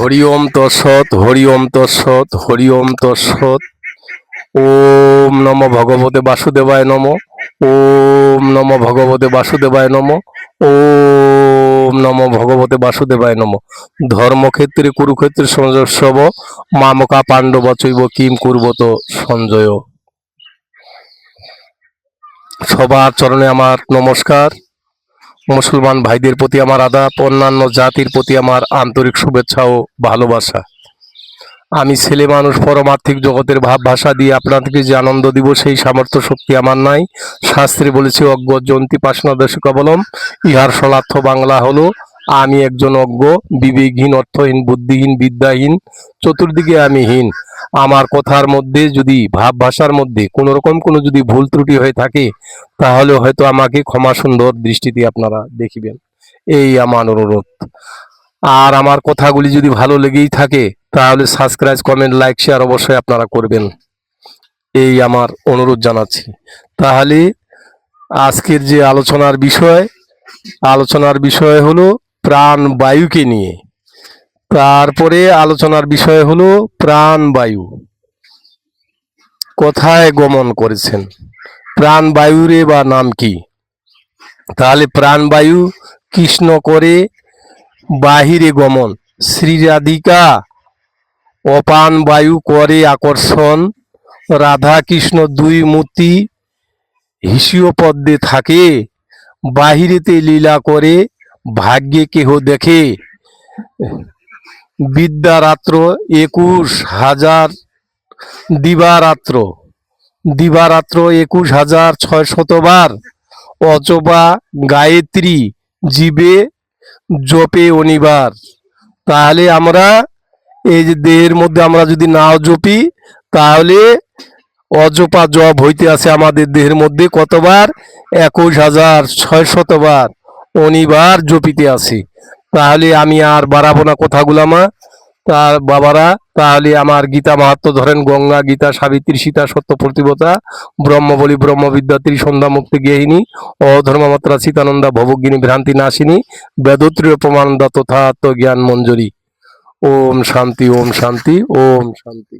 হরি ওম তৎসৎ হরি ওম তৎসৎ হরি ওম তৎসৎ। ওম নম ভগবতে বাসুদেবায় নম। ওম নম ভগবতে বাসুদেবায় নম। ওম নম ভগবতে বাসুদেবায় নম। ধর্মক্ষেত্রে, কুরুক্ষেত্রে সঞ্জস্বব মামকা পাণ্ডব চৈব কিম কুর্বত সঞ্জয়। সবার চরণে আমার নমস্কার। মুসলমান ভাইদের প্রতি আমার আদাব, অন্যান্য জাতির প্রতি আমার আন্তরিক শুভেচ্ছা ও ভালোবাসা। আমি ছেলে মানুষ, পরমার্থিক জগতের ভাব ভাষা দিয়ে আপনাদেরকে যে আনন্দ দিব, সেই সামর্থ্য শক্তি আমার নাই। শাস্ত্রে বলেছে, অজ্ঞ জন্তি পাশনা দশক অবলম ইহার সলার্থ বাংলা হলো, আমি একজন অজ্ঞ, বিবেকহীন, অর্থহীন, বুদ্ধিহীন, বিদ্যাহীন, চতুর্দিকে আমি হীন। আমার কথার মধ্যে যদি ভাব ভাষার মধ্যে কোনো রকম কোনো যদি ভুল ত্রুটি হয়ে থাকে, তাহলে হয়তো আমাকে ক্ষমা সুন্দর দৃষ্টিতে আপনারা দেখিবেন। এই আমার অনুরোধ। আর আমার কথাগুলি যদি ভালো লেগেই থাকে, তাহলে সাবস্ক্রাইব কমেন্ট লাইক শেয়ার অবশ্যই আপনারা করবেন। এই আমার অনুরোধ জানাচ্ছি। তাহলে আজকের যে আলোচনার বিষয় আলোচনার বিষয় হলো প্রাণ বায়ুকে নিয়ে। তারপরে আলোচনার বিষয় হলো প্রাণ বায়ু কোথায় গমন করেছেন? প্রাণ বায়ুরে বা নাম কি? তাহলে প্রাণবায়ু কৃষ্ণ করে বাহিরে গমন। শ্রী রাধিকা অপান বায়ু করে আকর্ষণ। রাধা কৃষ্ণ দুই মূর্তি হিসিও পদ্মে থাকে। বাহিরেতে লীলা করে ভাগ্যে কেহ দেখে। বিদ্যারাত্র একুশ হাজার দিবারাত্র। দিবারাত্র একুশ হাজার ছয় শতবার অচবা গায়ত্রী জীবে জপে অনিবার। তাহলে আমরা এই যে দেহের মধ্যে আমরা যদি নাও জপি, তাহলে অজপা জপ হইতে আছে আমাদের দেহের মধ্যে কতবার? একুশ হাজার ছয় শতবার অনিবার জপিতে আছে। তাহলে আমি আর বাড়াবো না কথাগুলো মা তার বাবারা, তাহলে আমার গীতা মাহাত্ম ধরেন, গঙ্গা, গীতা, সাবিত্রী, সীতা, সত্য প্রতিবতা ব্রহ্মবলী ব্রহ্মবিদ্যা ত্রিসন্ধ্যা মুক্তি গেহিনী অধর্মমাত্রা, সীতানন্দা, ভবগিনী, ভ্রান্তি, নাশিনী, বেদত্রীয়, প্রমাণদা তথাত্ম জ্ঞান মঞ্জুরি। ওম শান্তি ওম শান্তি ওম শান্তি।